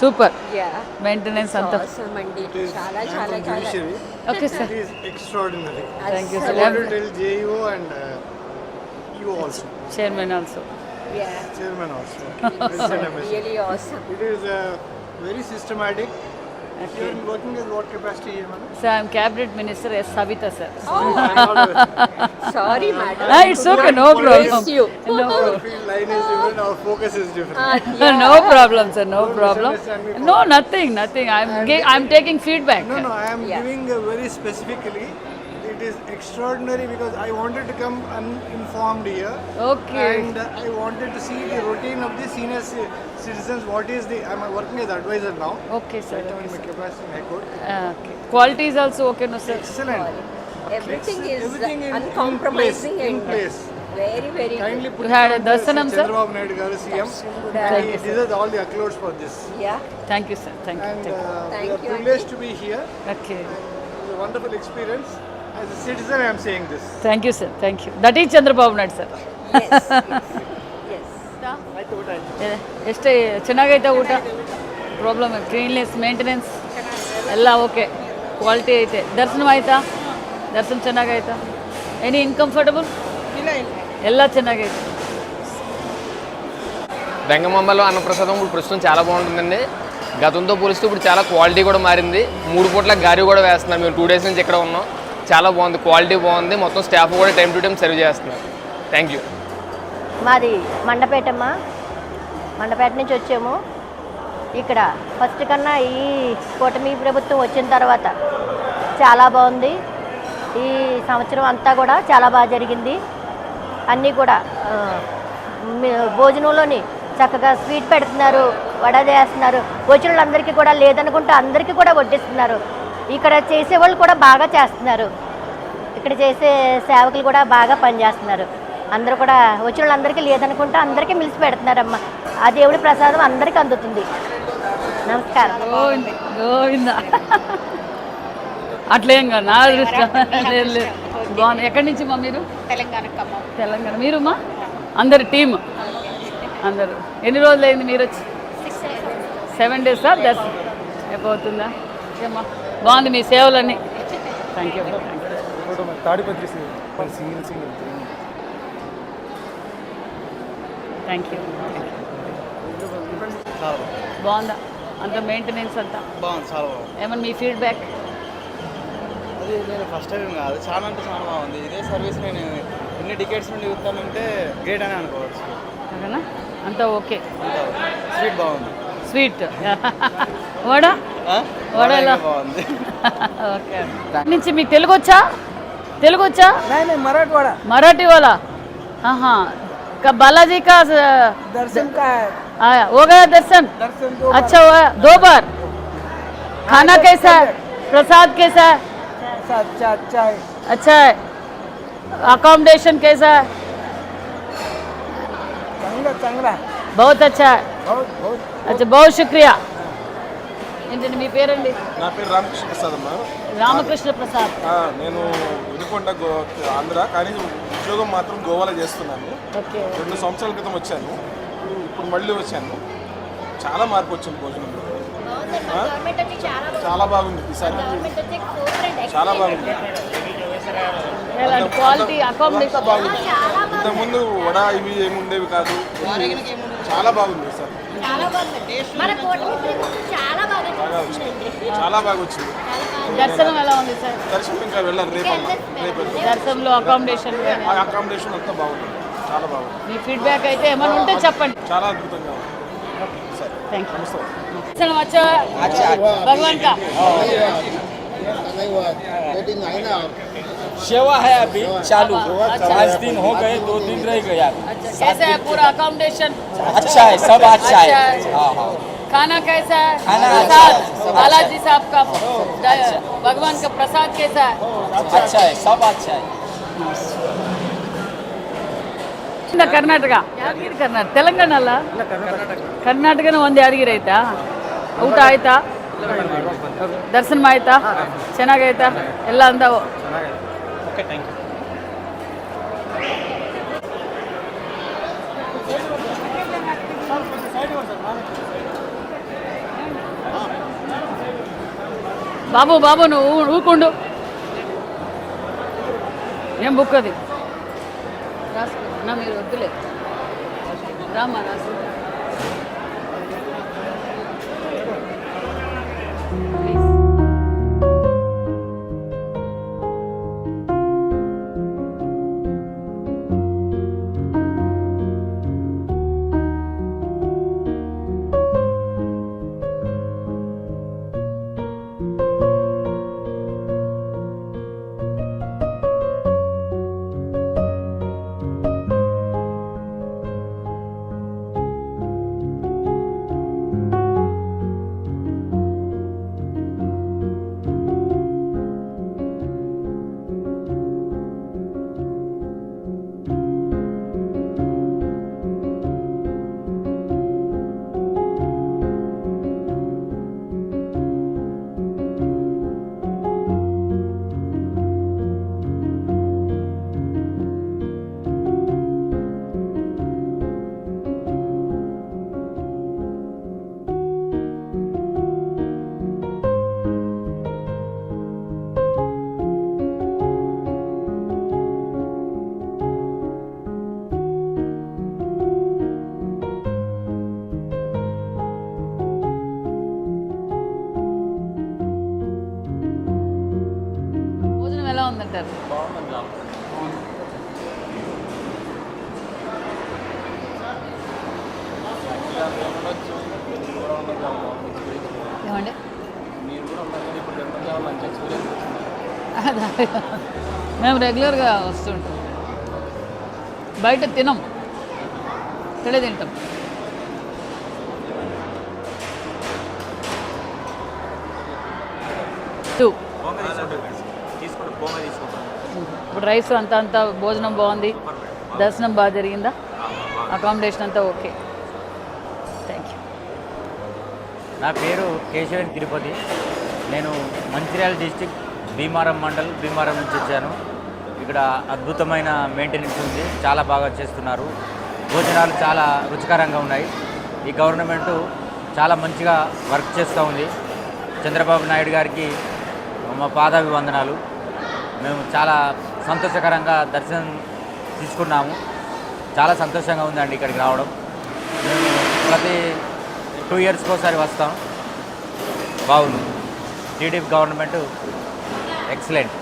Super Yeah. Maintenance అంతా అండి చాలా చాలా చాలా. Okay sir extraordinary. Thank you sir to tell JEO and uh, you also, chairman also Yeah. chairman also. President MSc. Really You're? So I'm cabinet minister as Savita sir. Oh, Sorry, madam. It's okay, no problem. Bless you. No oh, problem. Oh. line is different, our focus is different. Ah, no problem, sir. No problem. No, nothing, nothing. I'm ga- I'm taking feedback. no, no, I am Yeah. giving uh, very specifically it is extraordinary because I wanted to come uninformed here. Okay. And I wanted to see the routine of the senior citizens. What is the? I'm working as advisor now. Okay, sir. Okay, in my capacity. Uh, okay. Quality is also okay, no sir. Excellent. Quality. Everything is everything in, uncompromising in place. Very, very Kindly good. put had a dasanam, sir. Chandrababu Naidu garu CM. All the accolades for this. Yeah. Thank you, sir. Thank you. Uh, Thank we are you. privileged to be here. Okay. And it was a wonderful experience. As a citizen, I am saying this. Thank you sir thank you that is Chandrababu Naidu sir Yes. yes. ಎಷ್ಟು ಚೆನ್ನಾಗೈತೆ ಊಟ problem cleanness maintenance ಎಲ್ಲ okay quality ಐತೆ ದರ್ಶನ ಆಯ್ತಾ ದರ್ಶನ ಚೆನ್ನಾಗೈತಾ any ಇನ್ಕಂಫರ್ಟಬಲ್ ಎಲ್ಲ ಚೆನ್ನಾಗೈತೆ వెంగమాంబలో అన్నప్రసాదం ఇప్పుడు ప్రస్తుతం చాలా బాగుంటుందండి గతంతో పోలిస్తే ఇప్పుడు చాలా క్వాలిటీ కూడా మారింది మూడు పూట్ల గారి కూడా వేస్తున్నాం మేము టూ డేస్ నుంచి ఇక్కడ ఉన్నాం చాలా బాగుంది క్వాలిటీ బాగుంది. మొత్తం స్టాఫ్ కూడా టైం టు టైం సర్వ్ చేస్తున్నారు. థ్యాంక్ యూ మాది మండపేటమ్మా. మండపేట నుంచి వచ్చాము. ఇక్కడ ఫస్ట్ కన్నా ఈ కూటమి ప్రభుత్వం వచ్చిన తర్వాత చాలా బాగుంది. ఈ సంవత్సరం అంతా కూడా చాలా బాగా జరిగింది. అన్నీ కూడా మీ- భోజనంలోని చక్కగా స్వీట్ పెడుతున్నారు వడ చేస్తున్నారు. వచ్చిన వాళ్ళందరికీ కూడా లేదనుకుంటే అందరికీ కూడా వడ్డిస్తున్నారు. ఇక్కడ చేసేవాళ్ళు కూడా బాగా చేస్తున్నారు. ఇక్కడ చేసే సేవకులు కూడా బాగా పనిచేస్తున్నారు. అందరూ కూడా వచ్చిన వాళ్ళందరికీ లేదనుకుంటే అందరికీ మిలిసి పెడుతున్నారమ్మ ఆ దేవుడి ప్రసాదం అందరికీ అందుతుంది. నమస్కారం. గోవింద అట్లేం కాదు నా అదృష్టం. లేదు లేదు. బాగుంది ఎక్కడి నుంచి మా మీరు? తెలంగాణ తెలంగాణ. మీరుమా అందరు టీమ్. అందరు. ఎన్ని రోజులు అయింది మీరు వచ్చి? Seven days? సార్ దస్ అయిపోతుందా? ఏమ్మా? బాగుంది మీ సేవలన్నీ. Thank you Tadipatri single single thank you బాగుందా? అంత మెయింటెనెన్స్ అంతా? బాగుంది చాలా బాగుంది. ఏమన్నా మీ ఫీడ్బ్యాక్ అది నేను ఫస్ట్ టైం కాదు. చాలా అంటే చాలా బాగుంది. ఇదే సర్వీస్ నేను ఎన్ని టికెట్స్ నుండి చూస్తానంటే గ్రేట్ అని అనుకోవచ్చు. అంతా ఓకే స్వీట్ బాగుంది. స్వీట్ వడ? ఆ? వడ ఎలా? ఇంకా బాగుంది ఓకే నుంచి మీకు తెలుగు వచ్చా తెలుగు వచ్చా मराठवाड़ा मराठी वाला हाँ हाँ का बालाजी का दर्शन का है आया हो गया दर्शन दर्शन दो अच्छा हुआ दो बार खाना कैसा है प्रसाद कैसा है बार अच्छा अच्छा है अच्छा है अकोमोडेशन कैसा है चांगला चांगला है बहुत अच्छा है बहुत बहुत अच्छा बहुत शुक्रिया ఏంటండి మీ పేరండి? నా పేరు రామకృష్ణ ప్రసాద్ అమ్మ. రామకృష్ణ ప్రసాద్. ఆ, నేను వినుకొండ గో ఆంధ్ర కానీ ఉద్యోగం మాత్రం గోవాలో చేస్తున్నాను. ఓకే. రెండు సంవత్సరాల క్రితం వచ్చాను. ఇప్పుడు మళ్ళీ వచ్చాను. చాలా మార్పు వచ్చింది భోజనంలో. ఆ? చాలా బాగుంది. ఈసారి చాలా బాగుంది. క్వాలిటీ అకామిడేషన్ అంతా బాగుంది. ఇంతకుముందు వడ ఇవి ఏమి ఉండేవి కాదు చాలా బాగుంది ఈసారి బాగా వచ్చింది చాలా బాగా వచ్చింది దర్శనం ఎలా ఉంది సార్ దర్శనం ఇంకా వెళ్ళాలి రేపు అమ్మ. రేపు వెళ్తాం. దర్శనంలో అకామిడేషన్ ఆ అకామిడేషన్ అంతా బాగుంది చాలా బాగుంది మీ ఫీడ్బ్యాక్ అయితే ఏమైనా ఉంటే చెప్పండి చాలా అద్భుతంగా ఉంది సరే థ్యాంక్ యూ నమస్తే दर्शन अच्छा भगवान का सेवा है अभी चालू अच्छा। पाँच दिन हो गए दो दिन रह गया कैसा है पूरा अकोमोडेशन अच्छा है सब अच्छा अच्छा है है। हाँ हाँ खाना कैसा है खाना प्रसाद अच्छा है, बालाजी साहब का द- भगवान का प्रसाद कैसा है अच्छा है सब अच्छा है ಇಂದ ಕರ್ನಾಟಕ ಯಾದಗಿರಿ ಕರ್ನಾಟಕ ತೆಲಂಗಾಣ ಅಲ್ಲ ಕರ್ನಾಟಕನ ಒಂದು ಯಾದಗಿರಿ ಆಯ್ತಾ ಊಟ ಆಯ್ತಾ ದರ್ಶನ ಆಯ್ತಾ ಚೆನ್ನಾಗೈತಾ ಎಲ್ಲ ಅಂದವು ओके थैंक यू బాబు బాబు నువ్వు ఊకుండు ఏం బుక్ అది? రాసుకో. మీరు వద్దులే. రామా రాసుకో. ఉందంటారు ఏమండి? మేము రెగ్యులర్గా వస్తుంటాం. బయట తినం. ఇక్కడే తింటాం ఇప్పుడు రైస్ అంతా అంతా భోజనం బాగుంది. దర్శనం బాగా జరిగిందా? అకామిడేషన్ అంతా ఓకే. థ్యాంక్ యూ నా పేరు కేశవన్ తిరుపతి. నేను మంచిర్యాల డిస్టిక్ భీమారం మండల్ భీమారం నుంచి వచ్చాను. ఇక్కడ అద్భుతమైన మెయింటెనెన్స్ ఉంది. చాలా బాగా చేస్తున్నారు. భోజనాలు చాలా రుచికరంగా ఉన్నాయి. ఈ గవర్నమెంటు చాలా మంచిగా వర్క్ చేస్తూ ఉంది. చంద్రబాబు నాయుడు గారికి మా పాదాభివందనాలు. మేము చాలా సంతోషకరంగా దర్శనం తీసుకున్నాము. చాలా సంతోషంగా ఉందండి ఇక్కడికి రావడం. మేము ప్రతి టూ ఇయర్స్కి ఒకసారి వస్తాం. బాగుంది. TDP government excellent.